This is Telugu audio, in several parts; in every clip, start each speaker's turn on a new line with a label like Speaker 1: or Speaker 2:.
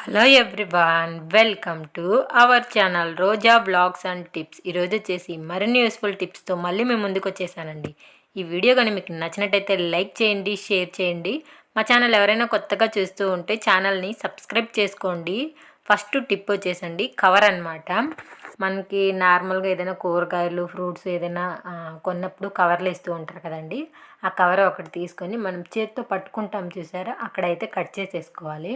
Speaker 1: Hello everyone welcome to our channel Roja blogs and tips. ఈరోజు వచ్చేసి మరిన్ని యూస్ఫుల్ టిప్స్తో మళ్ళీ మేము ముందుకు వచ్చేసానండి. ఈ వీడియో కానీ మీకు నచ్చినట్టయితే లైక్ చేయండి షేర్ చేయండి. మా ఛానల్ ఎవరైనా కొత్తగా చూస్తూ ఉంటే ఛానల్ని సబ్స్క్రైబ్ చేసుకోండి. ఫస్ట్ టిప్ వచ్చేసండి కవర్ అన్నమాట. మనకి నార్మల్గా ఏదైనా కూరగాయలు ఫ్రూట్స్ ఏదైనా కొన్నప్పుడు కవర్లు వేస్తూ ఉంటారు కదండి. ఆ కవర్ ఒకటి తీసుకొని మనం చేత్తో పట్టుకుంటాం చూసారా? అక్కడైతే కట్ చేసేసుకోవాలి.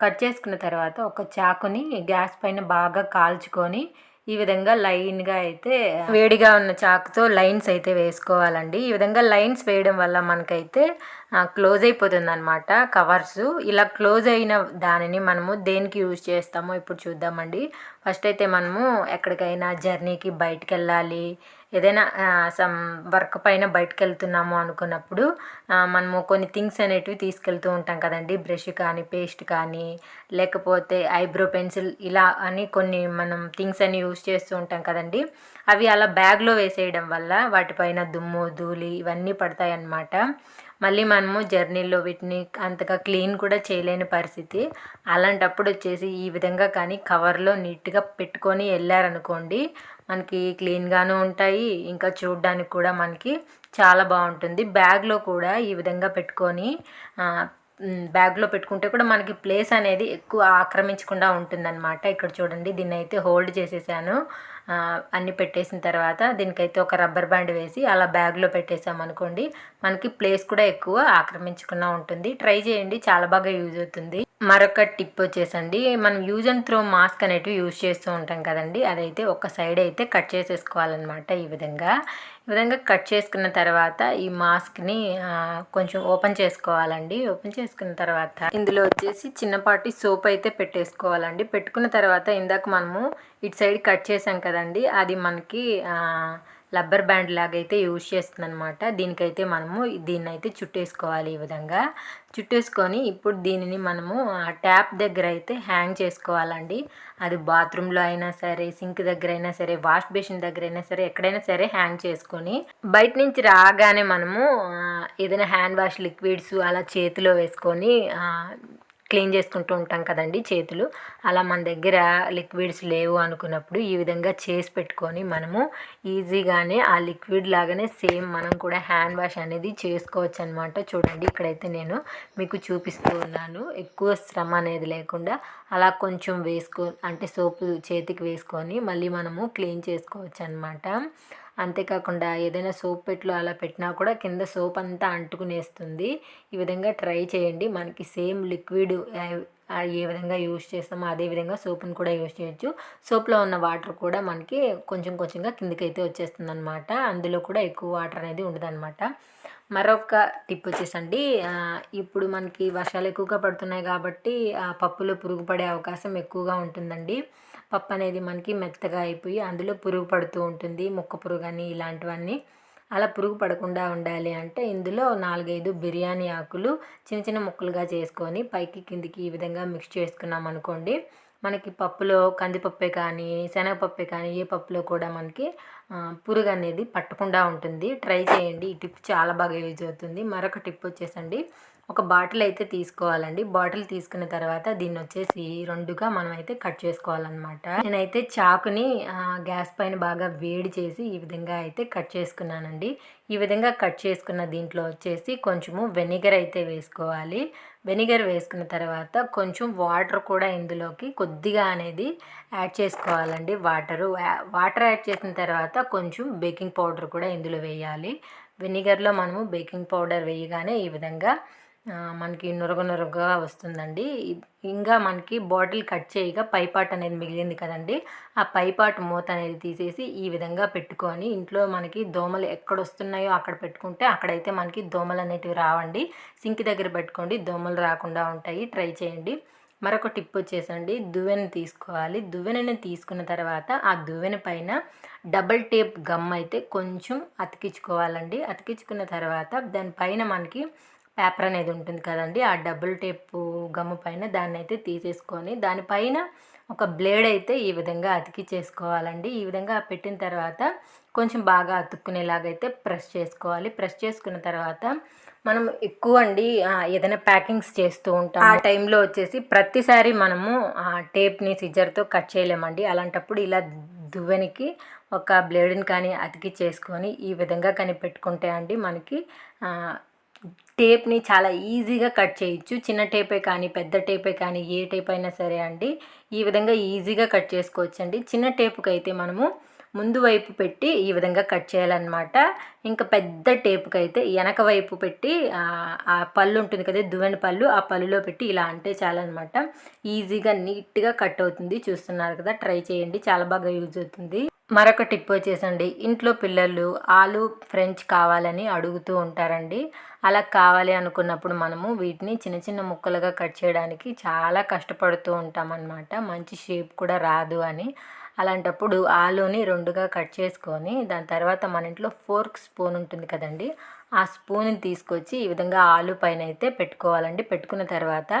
Speaker 1: కట్ చేసుకున్న తర్వాత ఒక చాకుని గ్యాస్ పైన బాగా కాల్చుకొని ఈ విధంగా లైన్గా అయితే వేడిగా ఉన్న చాకుతో లైన్స్ అయితే వేసుకోవాలండి. ఈ విధంగా లైన్స్ వేయడం వల్ల మనకైతే క్లోజ్ అయిపోతుంది అనమాట కవర్స్. ఇలా క్లోజ్ అయిన దానిని మనము దేనికి యూజ్ చేస్తామో ఇప్పుడు చూద్దామండి. ఫస్ట్ అయితే మనము ఎక్కడికైనా జర్నీకి బయటికి వెళ్ళాలి ఏదైనా సమ్ వర్క్ పైన బయటకు వెళ్తున్నాము అనుకున్నప్పుడు మనము కొన్ని థింగ్స్ అనేటివి తీసుకెళ్తూ ఉంటాం కదండి. బ్రష్ కానీ పేస్ట్ కానీ లేకపోతే ఐబ్రో పెన్సిల్ ఇలా అని కొన్ని మనం థింగ్స్ అని యూస్ చేస్తూ ఉంటాం కదండి. అవి అలా బ్యాగ్లో వేసేయడం వల్ల వాటిపైన దుమ్ము ధూళి ఇవన్నీ పడతాయి అన్నమాట మళ్ళీ మనము జర్నీలో వీటిని అంతగా క్లీన్ కూడా చేయలేని పరిస్థితి. అలాంటప్పుడు వచ్చేసి ఈ విధంగా కానీ కవర్లో నీట్గా పెట్టుకొని వెళ్ళారనుకోండి మనకి క్లీన్గాను ఉంటాయి. ఇంకా చూడడానికి కూడా మనకి చాలా బాగుంటుంది. బ్యాగ్లో కూడా ఈ విధంగా పెట్టుకొని బ్యాగ్లో పెట్టుకుంటే కూడా మనకి ప్లేస్ అనేది ఎక్కువ ఆక్రమించకుండా ఉంటుందన్నమాట. ఇక్కడ చూడండి దీన్ని అయితే హోల్డ్ చేసేసాను. అన్ని పెట్టేసిన తర్వాత దీనికైతే ఒక రబ్బర్ బ్యాండ్ వేసి అలా బ్యాగ్లో పెట్టేసాం అనుకోండి మనకి ప్లేస్ కూడా ఎక్కువ ఆక్రమించకుండా ఉంటుంది. ట్రై చేయండి చాలా బాగా యూజ్ అవుతుంది. మరొక టిప్ వచ్చేసండి. మనం యూజ్ అండ్ త్రో మాస్క్ అనేటివి యూజ్ చేస్తూ ఉంటాం కదండి. అదైతే ఒక సైడ్ అయితే కట్ చేసేసుకోవాలన్నమాట ఈ విధంగా. ఈ విధంగా కట్ చేసుకున్న తర్వాత ఈ మాస్క్ని కొంచెం ఓపెన్ చేసుకోవాలండి. ఓపెన్ చేసుకున్న తర్వాత ఇందులో వచ్చేసి చిన్నపాటి సోప్ అయితే పెట్టేసుకోవాలండి. పెట్టుకున్న తర్వాత ఇందాక మనము ఇటు సైడ్ కట్ చేసాం కదండి. అది మనకి రబ్బర్ బ్యాండ్ లాగా అయితే యూజ్ చేస్తుంది అనమాట దీనికైతే మనము దీన్ని అయితే చుట్టేసుకోవాలి ఈ విధంగా. చుట్టేసుకొని ఇప్పుడు దీనిని మనము ఆ ట్యాప్ దగ్గర అయితే హ్యాంగ్ చేసుకోవాలండి. అది బాత్రూంలో అయినా సరే సింక్ దగ్గర అయినా సరే వాష్ బేసిన్ దగ్గర అయినా సరే ఎక్కడైనా సరే హ్యాంగ్ చేసుకొని బయట నుంచి రాగానే మనము ఏదైనా హ్యాండ్ వాష్ లిక్విడ్స్ అలా చేతిలో వేసుకొని క్లీన్ చేసుకుంటూ ఉంటాం కదండి చేతులు. అలా మన దగ్గర లిక్విడ్స్ లేవు అనుకున్నప్పుడు ఈ విధంగా చేసి పెట్టుకొని మనము ఈజీగానే ఆ లిక్విడ్ లాగానే సేమ్ మనం కూడా హ్యాండ్ వాష్ అనేది చేసుకోవచ్చు అనమాట చూడండి ఇక్కడైతే నేను మీకు చూపిస్తూ ఉన్నాను. ఎక్కువ శ్రమ అనేది లేకుండా అలా కొంచెం వేసుకో అంటే సోపు చేతికి వేసుకొని మళ్ళీ మనము క్లీన్ చేసుకోవచ్చు అనమాట అంతేకాకుండా ఏదైనా సోప్ పెట్లు అలా పెట్టినా కూడా కింద సోప్ అంతా అంటుకునేస్తుంది. ఈ విధంగా ట్రై చేయండి. మనకి సేమ్ లిక్విడ్ ఏ విధంగా యూజ్ చేస్తామో అదే విధంగా సోప్ని కూడా యూజ్ చేయొచ్చు. సోప్లో ఉన్న వాటర్ కూడా మనకి కొంచెం కొంచెంగా కిందకైతే వచ్చేస్తుంది అనమాట అందులో కూడా ఎక్కువ వాటర్ అనేది ఉండదన్నమాట. మరొక టిప్ వచ్చేసండి. ఇప్పుడు మనకి వర్షాలు ఎక్కువగా పడుతున్నాయి కాబట్టి పప్పులో పురుగు పడే అవకాశం ఎక్కువగా ఉంటుందండి. పప్పు అనేది మనకి మెత్తగా అయిపోయి అందులో పురుగు పడుతూ ఉంటుంది. ముక్క పురుగు అని ఇలాంటివన్నీ అలా పురుగు పడకుండా ఉండాలి అంటే ఇందులో నాలుగైదు బిర్యానీ ఆకులు చిన్న చిన్న ముక్కలుగా చేసుకొని పైకి కిందికి ఈ విధంగా మిక్స్ చేసుకున్నాం అనుకోండి మనకి పప్పులో కందిపప్పే కానీ శనగపప్పే కానీ ఏ పప్పులో కూడా మనకి పురుగు అనేది పట్టకుండా ఉంటుంది. ట్రై చేయండి. ఈ టిప్ చాలా బాగా యూజ్ అవుతుంది. మరొక టిప్ వచ్చేసండి. ఒక బాటిల్ అయితే తీసుకోవాలండి. బాటిల్ తీసుకున్న తర్వాత దీన్ని వచ్చేసి రెండుగా మనం అయితే కట్ చేసుకోవాలన్నమాట. నేనైతే చాకుని గ్యాస్ పైన బాగా వేడి చేసి ఈ విధంగా అయితే కట్ చేసుకున్నానండి. ఈ విధంగా కట్ చేసుకున్న దీంట్లో వచ్చేసి కొంచెము వెనిగర్ అయితే వేసుకోవాలి. వెనిగర్ వేసుకున్న తర్వాత కొంచెం వాటర్ కూడా ఇందులోకి కొద్దిగా అనేది యాడ్ చేసుకోవాలండి. వాటరు వాటర్ యాడ్ చేసిన తర్వాత కొంచెం బేకింగ్ పౌడర్ కూడా ఇందులో వేయాలి. వెనిగర్లో మనము బేకింగ్ పౌడర్ వేయగానే ఈ విధంగా మనకి నురగ నురగగా వస్తుందండి. ఇంకా మనకి బాటిల్ కట్ చేయగా పైపాట్ అనేది మిగిలింది కదండి. ఆ పైపాట్ మూత అనేది తీసేసి ఈ విధంగా పెట్టుకొని ఇంట్లో మనకి దోమలు ఎక్కడ వస్తున్నాయో అక్కడ పెట్టుకుంటే అక్కడైతే మనకి దోమలు అనేటివి రావండి. సింక్ దగ్గర పెట్టుకోండి దోమలు రాకుండా ఉంటాయి. ట్రై చేయండి. మరొక టిప్ వచ్చేసండి. దువ్వెన తీసుకోవాలి. దువ్వెనని తీసుకున్న తర్వాత ఆ దువ్వెన పైన డబల్ టేప్ గమ్ అయితే కొంచెం అతికించుకోవాలండి. అతికించుకున్న తర్వాత దానిపైన మనకి పేపర్ అనేది ఉంటుంది కదండి. ఆ డబుల్ టేప్ గమ్ము పైన దాన్ని అయితే తీసేసుకొని దానిపైన ఒక బ్లేడ్ అయితే ఈ విధంగా అతికి చేసుకోవాలండి. ఈ విధంగా పెట్టిన తర్వాత కొంచెం బాగా అతుక్కునేలాగైతే ప్రెస్ చేసుకోవాలి. ప్రెస్ చేసుకున్న తర్వాత మనం ఎక్కువ అండి ఏదైనా ప్యాకింగ్స్ చేస్తూ ఉంటాం. ఆ టైంలో వచ్చేసి ప్రతిసారి మనము ఆ టేప్ని సిజర్తో కట్ చేయలేమండి. అలాంటప్పుడు ఇలా దువ్వెనికి ఒక బ్లేడ్ని కానీ అతికి చేసుకొని ఈ విధంగా కానీ పెట్టుకుంటే అండి మనకి టేప్ని చాలా ఈజీగా కట్ చేయొచ్చు. చిన్న టేపే కానీ పెద్ద టేపే కానీ ఏ టేప్ అయినా సరే అండి ఈ విధంగా ఈజీగా కట్ చేసుకోవచ్చు అండి చిన్న టేపుకి అయితే మనము ముందు వైపు పెట్టి ఈ విధంగా కట్ చేయాలన్నమాట. ఇంకా పెద్ద టేపుకి అయితే వెనక వైపు పెట్టి ఆ, పళ్ళు ఉంటుంది కదా దువ్వెన పళ్ళు ఆ పళ్ళులో పెట్టి ఇలా అంటే చాలన్నమాట. ఈజీగా నీట్గా కట్ అవుతుంది. చూస్తున్నారు కదా ట్రై చేయండి. చాలా బాగా యూజ్ అవుతుంది. మరొక టిప్ వచ్చేసండి. ఇంట్లో పిల్లలు ఆలు ఫ్రెంచ్ కావాలని అడుగుతూ ఉంటారండి. అలా కావాలి అనుకున్నప్పుడు మనము వీటిని చిన్న చిన్న ముక్కలుగా కట్ చేయడానికి చాలా కష్టపడుతూ ఉంటామన్నమాట. మంచి షేప్ కూడా రాదు అని. అలాంటప్పుడు ఆలూని రెండుగా కట్ చేసుకొని దాని తర్వాత మన ఇంట్లో ఫోర్క్ స్పూన్ ఉంటుంది కదండి ఆ స్పూన్ని తీసుకొచ్చి ఈ విధంగా ఆలు పైన అయితే పెట్టుకోవాలండి. పెట్టుకున్న తర్వాత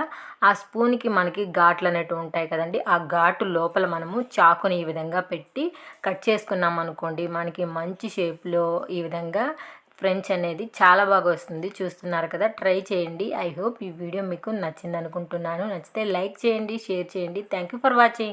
Speaker 1: ఆ స్పూన్కి మనకి ఘాట్లు అనేటివి ఉంటాయి కదండి ఆ ఘాటు లోపల మనము చాకుని ఈ విధంగా పెట్టి కట్ చేసుకున్నాం అనుకోండి మనకి మంచి షేప్లో ఈ విధంగా ఫ్రెంచ్ అనేది చాలా బాగా వస్తుంది. చూస్తున్నారు కదా ట్రై చేయండి. ఐ హోప్ ఈ వీడియో మీకు నచ్చింది అనుకుంటున్నాను. నచ్చితే లైక్ చేయండి షేర్ చేయండి. Thank you for watching